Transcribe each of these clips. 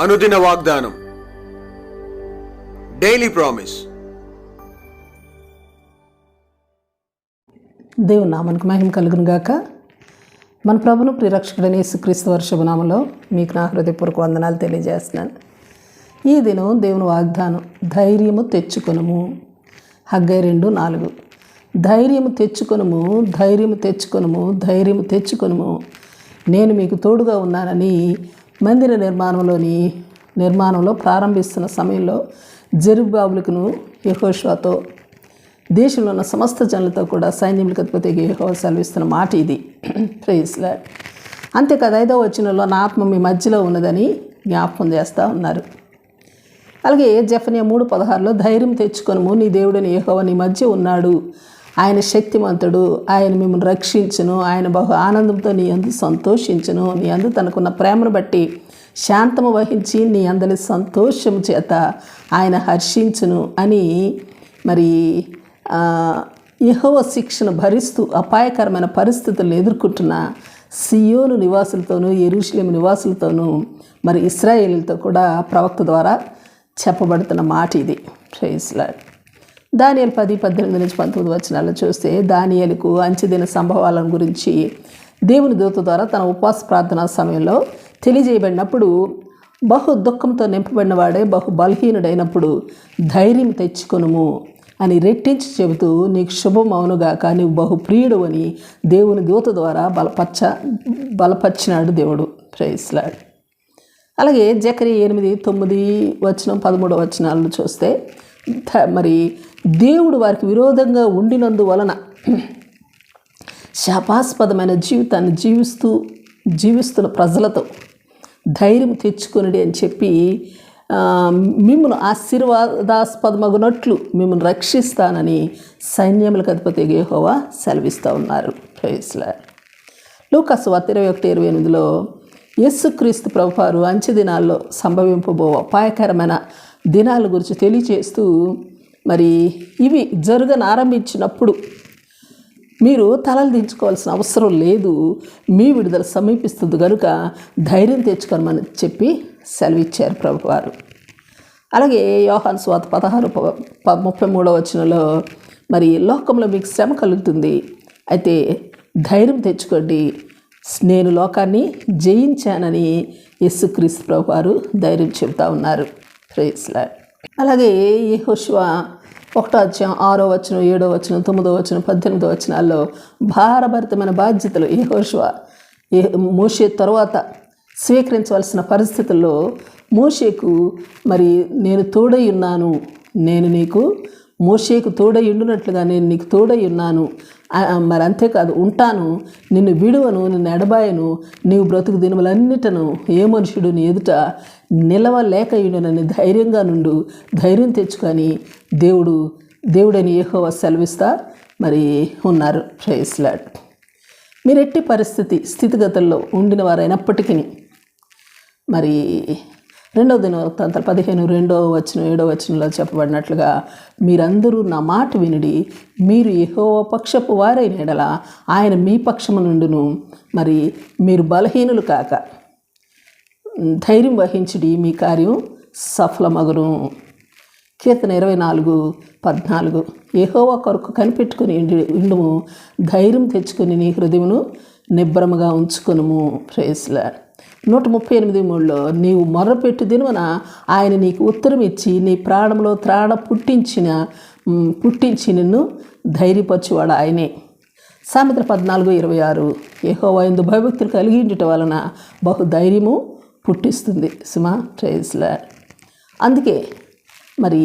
అనుదిన వాగ్దానం. Daily promise దేవుని నామనికి మహిమ కలుగును గాక. మన ప్రభును క్రీస్తు యేసుక్రీస్తు వర్షభనామంలో మీకు నా హృదయపూర్వక వందనాలు తెలియజేస్తున్నాను. ఈ దినం దేవుని వాగ్దానం ధైర్యము తెచ్చుకొనుము. హగ్గై రెండు నాలుగు. ధైర్యము తెచ్చుకొనుము ధైర్యము తెచ్చుకొనుము ధైర్యము తెచ్చుకొనుము. నేను మీకు తోడుగా ఉన్నానని మందిర నిర్మాణంలోని నిర్మాణంలో ప్రారంభిస్తున్న సమయంలో జరుబాబులకును యహోష్వాతో దేశంలో ఉన్న సమస్త జనులతో కూడా సైన్యములకు అధిపతి యెహోవా సెలవిస్తున్న మాట ఇది. ప్రేస్లా అంతేకాదు ఐదో వచనంలో నా ఆత్మ మీ మధ్యలో ఉన్నదని జ్ఞాపకం చేస్తూ ఉన్నారు. అలాగే జఫనియా మూడు పదహారులో ధైర్యం తెచ్చుకొనుము నీ దేవుడిని యహోవ నీ మధ్య ఉన్నాడు. ఆయన శక్తిమంతుడు ఆయన మిమ్మల్ని రక్షించును ఆయన బహు ఆనందంతో నీ అందు సంతోషించును నీ అందు తనకున్న ప్రేమను బట్టి శాంతము వహించి నీ అందరి సంతోషము చేత ఆయన హర్షించును అని మరి ఆ, శిక్షణ శిక్షను భరిస్తూ అపాయకరమైన పరిస్థితులను ఎదుర్కొంటున్న సియోను నివాసులతోనూ ఎరుషులేం నివాసులతోనూ మరి ఇస్రాయేలీలతో కూడా ప్రవక్త ద్వారా చెప్పబడుతున్న మాట ఇది. ప్రైస్లాడ్ దానియలు పది పద్దెనిమిది నుంచి పంతొమ్మిది వచనాలను చూస్తే దానియలకు అంచెదిన సంభవాలను గురించి దేవుని దూత ద్వారా తన ఉపవాస ప్రార్థనా సమయంలో తెలియజేయబడినప్పుడు బహు దుఃఖంతో నింపబడిన వాడే బహు బలహీనుడైనప్పుడు ధైర్యం తెచ్చుకొనుము అని రెట్టించి చెబుతూ నీకు శుభమవునుగాక నీవు బహు ప్రియుడు అని దేవుని దూత ద్వారా బలపచ్చ బలపరిచినాడు దేవుడు. ప్రైస్లాడ్ అలాగే జకరి ఎనిమిది తొమ్మిది వచనం పదమూడవ వచనాలను చూస్తే మరి దేవుడు వారికి విరోధంగా ఉండినందువలన శాపాస్పదమైన జీవితాన్ని జీవిస్తూ జీవిస్తున్న ప్రజలతో ధైర్యం తెచ్చుకొనిడి అని చెప్పి మిమ్మల్ని ఆశీర్వాదాస్పదమగునట్లు మిమ్మల్ని రక్షిస్తానని సైన్యములకు అధిపతి గేహోవా సెలవిస్తూ ఉన్నారు. ప్రైస్లా లూకాసు వార్త ఇరవై ఒకటి ఇరవై ఎనిమిదిలో యేసుక్రీస్తు ప్రభువారు అంచె దినాల్లో సంభవింపబో అపాయకరమైన దినాల గురించి తెలియచేస్తూ మరి ఇవి జరగని ఆరంభించినప్పుడు మీరు తలలు దించుకోవాల్సిన అవసరం లేదు. మీ విడుదల సమీపిస్తుంది కనుక ధైర్యం తెచ్చుకోమని చెప్పి సెలవిచ్చారు ప్రభువారు. అలాగే యోహాన్ స్వాత పదహారు ప- ముప్పై మూడవ వచనంలో మరి లోకంలో మీకు శ్రమ కలుగుతుంది. అయితే ధైర్యం తెచ్చుకోండి. నేను లోకాన్ని జయించానని యేసుక్రీస్తు ప్రభువారు ధైర్యం చెబుతా ఉన్నారు. ప్రేస్లా అలాగే ఈ హుష్వా ఒకటో అధ్యాయం ఆరో వచనం ఏడో వచనం తొమ్మిదో వచ్చిన పద్దెనిమిదో వచనాల్లో భారభరితమైన బాధ్యతలు ఈ హోషువా ఏ మోషే తరువాత స్వీకరించవలసిన పరిస్థితుల్లో మోషేకు మరి నేను తోడై ఉన్నాను. నేను నీకు మోషేకు తోడై ఉండునట్లుగా నేను నీకు తోడై ఉన్నాను. మరి అంతేకాదు ఉంటాను. నిన్ను విడువను నిన్ను ఎడబాయను నీవు బ్రతుకు దినములన్నిటను. ఏ మనుషుడు నీ ఎదుట నిలవలేకయుడనని ధైర్యంగా నుండు ధైర్యం తెచ్చుకొని దేవుడు దేవుడని ఏహోవా సెలవిస్తా మరి ఉన్నారు. ప్రేస్లాడ్ మీరు ఎట్టి పరిస్థితి స్థితిగతుల్లో ఉండిన వారైనప్పటికీ మరి రెండవ దినవృత్తాంతాలు పదిహేను రెండవ వచనం ఏడవ వచనంలో చెప్పబడినట్లుగా మీరందరూ నా మాట వినుడి మీరు ఏహో పక్షపు వారైన ఎడల ఆయన మీ పక్షము నుండును. మరి మీరు బలహీనులు కాక ధైర్యం వహించుడి మీ కార్యం సఫలమగును. కీర్తన ఇరవై నాలుగు పద్నాలుగు. ఏహోవా కొరకు కనిపెట్టుకుని ఉండి- ఉండుము ధైర్యం తెచ్చుకుని నీ హృదయమును నిబ్బరముగా ఉంచుకొనుము. ప్రేస్లా నూట ముప్పై ఎనిమిది మూడులో నీవు మొర్రపెట్టు దినువన ఆయన నీకు ఉత్తరం ఇచ్చి నీ ప్రాణంలో త్రాణ పుట్టించిన పుట్టించి నిన్ను ధైర్యపరచువాడు ఆయనే. సామెత్ర పద్నాలుగు ఇరవై ఆరు. ఏహోవా ఎందు భయభక్తులు కలిగి ఉండటం వలన బహు ధైర్యము పుట్టిస్తుంది. సుమా ట్రేస్లా అందుకే మరి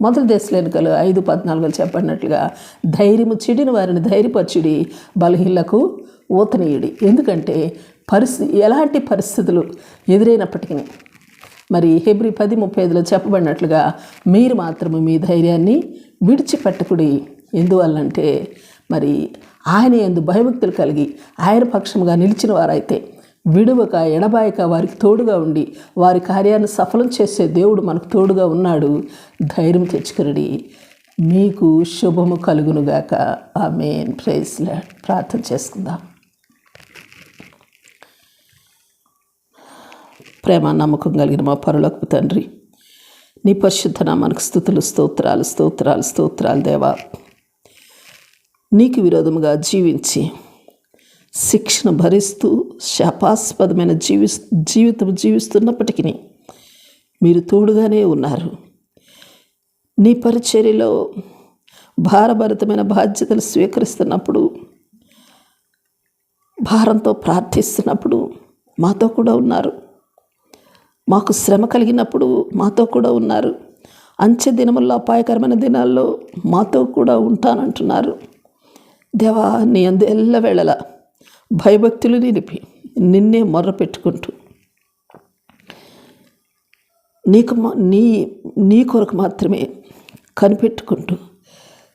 మొదటి దేశంలో ఎన్నికలు ఐదు పద్నాలుగులు చెప్పినట్లుగా ధైర్యము చెడిన వారిని ధైర్యపరచుడి బలహీనలకు ఊతనీయుడి ఎందుకంటే పరిస్థితి ఎలాంటి పరిస్థితులు ఎదురైనప్పటికీ మరి హెబ్రి పది ముప్పై ఐదులో చెప్పబడినట్లుగా మీరు మాత్రము మీ ధైర్యాన్ని విడిచిపెట్టకుడి. ఎందువల్లంటే మరి ఆయన ఎందు భయభక్తులు కలిగి ఆయన పక్షముగా నిలిచిన వారైతే విడువక ఎడబాయక వారికి తోడుగా ఉండి వారి కార్యాన్ని సఫలం చేసే దేవుడు మనకు తోడుగా ఉన్నాడు. ధైర్యం తెచ్చుకురడి. మీకు శుభము కలుగునుగాక మెయిన్ ప్రైజ్లా ప్రార్థన చేసుకుందాం. ప్రేమ నమ్మకం కలిగిన మా పరులకు తండ్రి నీ పరిశుద్ధన మనకు స్థుతులు స్తోత్రాలు స్తోత్రాలు స్తోత్రాలు దేవా. నీకు విరోధముగా జీవించి శిక్షను భరిస్తూ శాపాస్పదమైన జీవి జీవితం జీవిస్తున్నప్పటికీ మీరు తోడుగానే ఉన్నారు. నీ పరిచర్యలో భారభరితమైన బాధ్యతలు స్వీకరిస్తున్నప్పుడు భారంతో ప్రార్థిస్తున్నప్పుడు మాతో కూడా ఉన్నారు. మాకు శ్రమ కలిగినప్పుడు మాతో కూడా ఉన్నారు. అంచె దినముల్లో అపాయకరమైన దినాల్లో మాతో కూడా ఉంటానంటున్నారు. దేవా నీ అందు ఎల్లవేళలా భయభక్తులు నిలిపి నిన్నే మొర్ర పెట్టుకుంటూ నీకు మా- నీ నీ కొరకు మాత్రమే కనిపెట్టుకుంటూ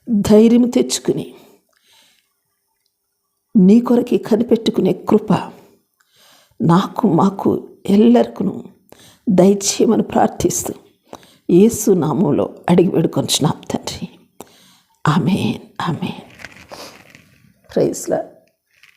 ధైర్యం తెచ్చుకుని నీ కొరకి కనిపెట్టుకునే కృప నాకు మాకు ఎల్లరికను దయచేయమని ప్రార్థిస్తూ యేసు నామంలో అడిగి వేడుకొని తండ్రి. Amen amen. ప్రైజ్లా